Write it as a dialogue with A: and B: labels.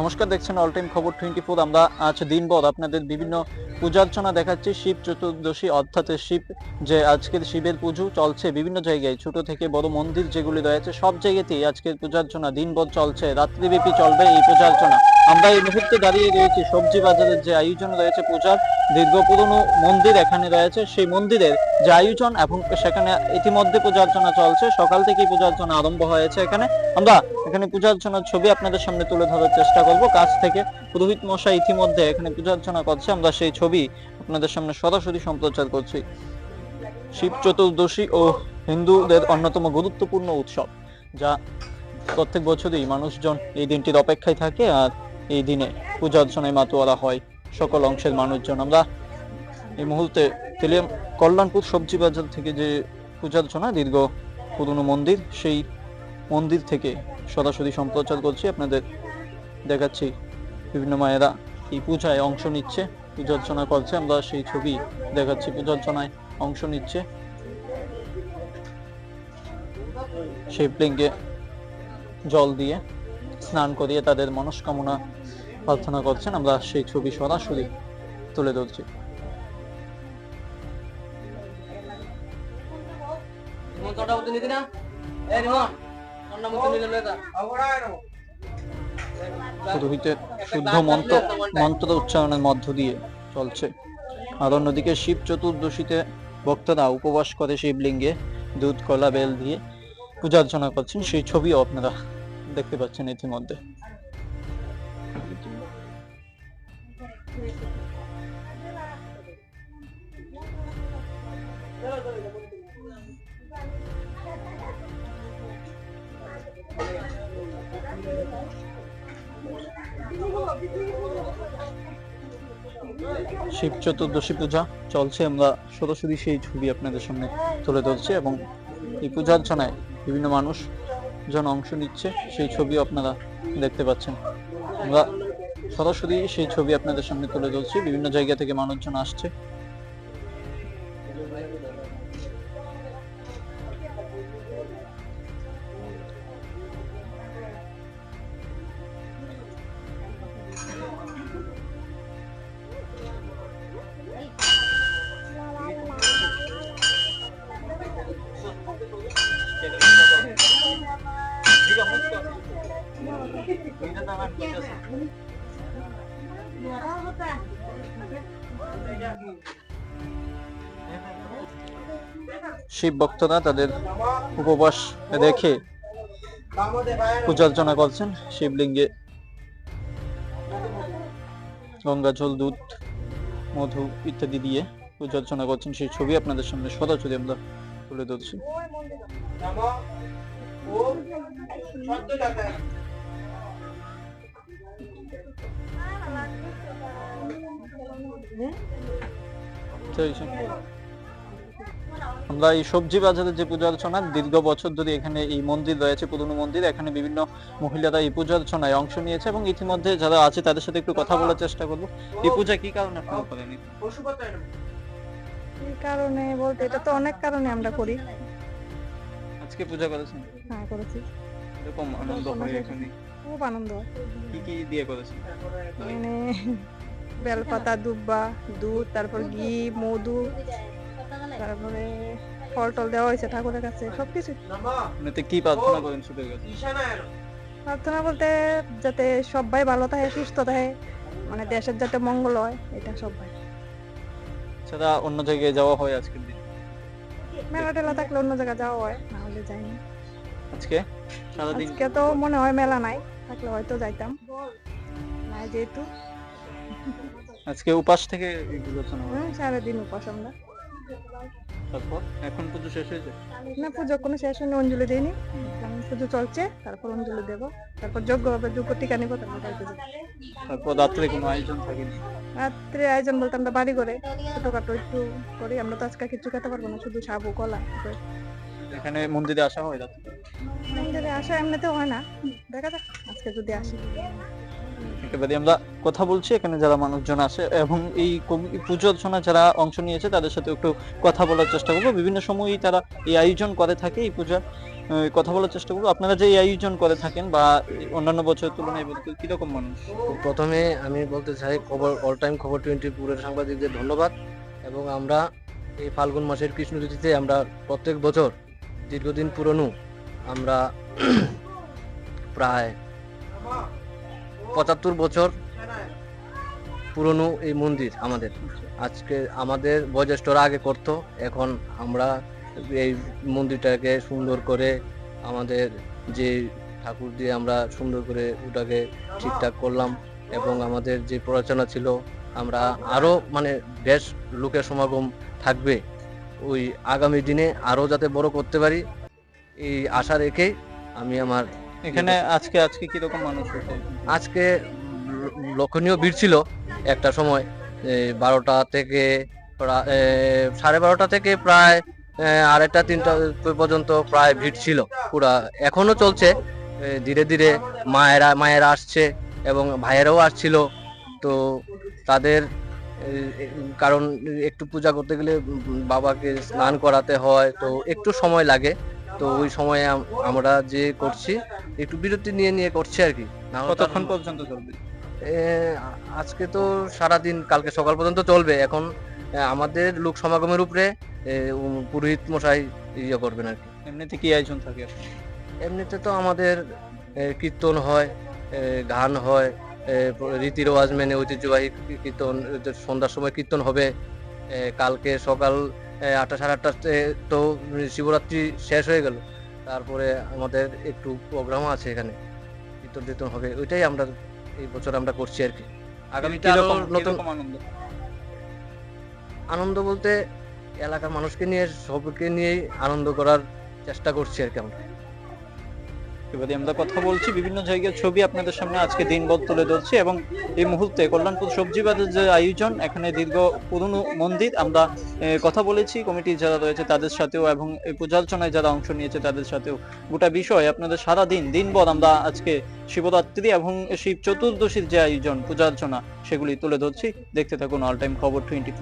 A: নমস্কার, দেখছেন all time খবর টোয়েন্টি ফোর আমরা আজ দিনভর আপনাদের বিভিন্ন পূজার্চনা দেখাচ্ছি। শিব চতুর্দশী অর্থাৎ শিব যে আজকের শিবের পুজো চলছে বিভিন্ন জায়গায়। ছোট থেকে বড় মন্দির যেগুলি রয়েছে, সব জায়গাতেই আজকের পূজার্চনা দিনভর চলছে। রাত্রিব্যাপী চলবে এই পূজার্চনা। আমরা এই মুহূর্তে দাঁড়িয়ে রয়েছি সবজি বাজারের যে আয়োজন রয়েছে পূজার, দীর্ঘ পুরনো মন্দির এখানে রয়েছে। সেই মন্দিরের যে আয়োজন এবং সেখানে ইতিমধ্যে পূজার্চনা চলছে। সকাল থেকেই পূজার্চনা আরম্ভ হয়েছে এখানে। আমরা এখানে পূজার্চনার ছবি আপনাদের সামনে তুলে ধরার চেষ্টা করব। কাছ থেকে পুরোহিত মশাই ইতিমধ্যে এখানে পূজার্চনা করছে। আমরা সেই ছবি আপনাদের সামনে সরাসরি সম্প্রচার করছি। শিব চতুর্দশী ও হিন্দুদের অন্যতম গুরুত্বপূর্ণ উৎসব, যা প্রত্যেক বছরই মানুষজন এই দিনটির অপেক্ষায় থাকে। আর এই দিনে পূজা অর্চনায় মাতোয়ারা হয় সকল অংশের মানুষজন। আমরা এই মুহূর্তে তেলিয়াম কল্যাণপুর সবজি বাজার থেকে যে পূজা অর্চনা, দীর্ঘ পুরনো মন্দির, সেই মন্দির থেকে সরাসরি সম্প্রচার করছি। আপনাদের দেখাচ্ছি বিভিন্ন মায়েরা এই পূজায় অংশ নিচ্ছে, পূজা অর্চনা করছে। আমরা সেই ছবি দেখাচ্ছি, পূজা অর্চনায় অংশ নিচ্ছে। শিবলিঙ্গে জল দিয়ে স্নান করিয়ে তাদের মনস্কামনা প্রার্থনা করছেন আমরা সেই ছবি সরাসরি তুলে ধরছি। পুরোহিতের শুদ্ধ মন্ত্র মন্ত্র উচ্চারণের মধ্য দিয়ে চলছে। আর অন্যদিকে শিব চতুর্দশীতে ভক্তরা উপবাস করে শিবলিঙ্গে দুধ কলা বেল দিয়ে পূজা অর্চনা করছেন। সেই ছবিও আপনারা দেখতে পাচ্ছেন ইতিমধ্যে। শিব চতুর্দশী পূজা চলছে। আমরা সরাসরি সেই ছবি আপনাদের সামনে তুলে ধরছি এবং এই পূজা অর্চনায় বিভিন্ন মানুষ জন অংশ নিচ্ছে। সেই ছবি আপনারা দেখতে পাচ্ছেন। আমরা সরাসরি সেই ছবি আপনাদের সামনে তুলে ধরছি। বিভিন্ন জায়গা থেকে মানুষজন আসছে। শিব ভক্তরা তাদের উপবাস রেখে পূজা অর্চনা করছেন শিবলিঙ্গে গঙ্গা, জল, দুধ, মধু ইত্যাদি দিয়ে পূজা অর্চনা করছেন সেই ছবি আপনাদের সামনে সরাসরি আমরা তুলে ধরছি। আমরা এই সবজি বাজারে যে পূজা অর্চনা দীর্ঘ বছর ধরে এখানে এই মন্দির রয়েছে পুরনো মন্দির। এখানে বিভিন্ন মহিলারা এই পূজা অর্চনায় অংশ নিয়েছে এবং ইতিমধ্যে যারা আছে তাদের সাথে একটু কথা বলার চেষ্টা করব। এই পূজা কি কারণে আপনারা করেন?
B: কারণে বলতে এটা তো অনেক কারণে আমরা করি।
A: আজকে পূজা করেছেন?
B: হ্যাঁ করেছি।
A: এরকম আনন্দ হয় এখানে।
B: খুব আনন্দ
A: কি কি দিয়ে করেছেন?
B: মানে বেলপাতা দুব্বা দুধ তারপর ঘি মধু তারপরে ফল টল দেওয়া হয়েছে ঠাকুরের কাছে সবকিছু।
A: কি প্রার্থনা করেন
B: প্রার্থনা বলতে যাতে সবাই ভালো থাকে সুস্থ থাকে মানে দেশের যাতে মঙ্গল হয় এটা সবাই।
A: সেটা অন্য জায়গায় যাওয়া হয় আজকের দিন?
B: মেলা টেলা থাকলে অন্য জায়গায় যাওয়া হয় না হলে যাইনি
A: আজকে? সারাদিন?
B: আজকে তো মনে হয় মেলা নাই থাকলে হয়তো যাইতাম। নাই যেহেতু।
A: আজকে উপাস থেকে
B: সারাদিন উপাস আমরা।
A: তারপর? এখন পুজো শেষ হয়েছে?
B: না পুজো কোনো শেষ হয়নি অঞ্জলি দিইনি। পুজো চলছে তারপর অঞ্জলি দেবো। তারপর যজ্ঞ হবে যজ্ঞ টিকা নিবো তারপর
A: তারপর রাত্রে কোনো আয়োজন থাকেনি
B: রাত্রে আয়োজন বলতে আমরা বাড়ি করে ছোটখাটো একটু করি। আমরা তো আজকে কিছু খেতে পারব না শুধু সাবু কলা।
A: এখানে মন্দিরে আসা হয় রাত্রে?
B: মন্দিরে আসা এমনিতেও হয় না। দেখা যাক আজকে যদি আসি।
A: একেবারে আমরা কথা বলছি, এখানে যারা মানুষজন আছে এবং এই পুজো অর্চনা যারা অংশ নিয়েছে তাদের সাথে একটু কথা বলার চেষ্টা করব। বিভিন্ন সময়ই তারা এই আয়োজন করে থাকে এই পূজার কথা বলার চেষ্টা করব। আপনারা যে এই আয়োজন করে থাকেন বা অন্যান্য বছরের তুলনায় বলতে কীরকম মানুষ?
C: প্রথমে আমি বলতে চাই, খবর অল টাইম খবর টোয়েন্টি পুরের সাংবাদিকদের ধন্যবাদ এবং আমরা এই ফাল্গুন মাসের কৃষ্ণ ঋতুতে আমরা প্রত্যেক বছর দীর্ঘদিন পুরনো আমরা প্রায় পঁচাত্তর বছর পুরনো এই মন্দির আমাদের। আজকে আমাদের বয়োজ্যেষ্ঠরা আগে করতো, এখন আমরা এই মন্দিরটাকে সুন্দর করে আমাদের যে ঠাকুর দিয়ে আমরা সুন্দর করে ওটাকে ঠিকঠাক করলাম এবং আমাদের যে প্ররোচনা ছিল, আমরা আরও মানে বেশ লোকের সমাগম থাকবে। ওই আগামী দিনে আরও যাতে বড় করতে পারি, এই আশা রেখে আমি আমার
A: এখানে আজকে আজকে কীরকম মানুষ
C: আজকে লক্ষণীয় ভিড় ছিল একটা সময় বারোটা থেকে সাড়ে বারোটা থেকে প্রায় আড়াইটা, তিনটা পর্যন্ত প্রায় ভিড় ছিল পুরা। এখনও চলছে ধীরে ধীরে মায়েরা মায়েরা আসছে এবং ভাইয়েরাও আসছিল। তো তাদের কারণ একটু পূজা করতে গেলে বাবাকে স্নান করাতে হয়, তো একটু সময় লাগে। তো ওই সময়ে আম- আমরা যে করছি একটু বিরতি নিয়ে নিয়ে করছি আর কি। না হলে তো
A: কতক্ষণ পর্যন্ত চলবে?
C: এ, আ- আজকে তো সারাদিন কালকে সকাল পর্যন্ত চলবে। এখন এ, আমাদের লোক সমাগমের উপরে এ, উম, পুরোহিত মশাই ইয়ে করবেন আর কি।
A: এমনিতে কি আয়োজন থাকে?
C: এমনিতে তো আমাদের এ, কীর্তন হয় এ, গান হয় এ, রীতি রেওয়াজ মেনে ঐতিহ্যবাহী কী- কীর্তন এ, তো সন্ধ্যার সময় কীর্তন হবে। এ, কালকে সকাল আটটা সাড়ে আটটাতে তো শিবরাত্রি শেষ হয়ে গেল। তারপরে আমাদের একটু প্রোগ্রামও আছে এখানে। কীর্তন টীর্তন হবে ওইটাই আমরা এই বছর আমরা করছি আর কি।
A: কীরকম
C: নতুন
A: আনন্দ?
C: আনন্দ বলতে এলাকার মানুষকে নিয়ে সবকে নিয়েই আনন্দ করার চেষ্টা করছি আর কি আমরা।
A: এবারে আমরা কথা বলছি। বিভিন্ন জায়গার ছবি আপনাদের সামনে আজকে দিনভর তুলে ধরছি এবং এই মুহূর্তে কল্যাণপুর সবজি বাজার যে আয়োজন, এখানে দীর্ঘ পুরনো মন্দির আমরা কথা বলেছি। কমিটির যারা রয়েছে তাদের সাথেও এবং এই পূজার্চনায় যারা অংশ নিয়েছে তাদের সাথেও গোটা বিষয় আপনাদের সারা দিন দিনভর আমরা আজকে শিবরাত্রি এবং শিব চতুর্দশীর যে আয়োজন, পূজার্চনা, সেগুলি তুলে ধরছি। দেখতে থাকুন অল টাইম খবর টোয়েন্টি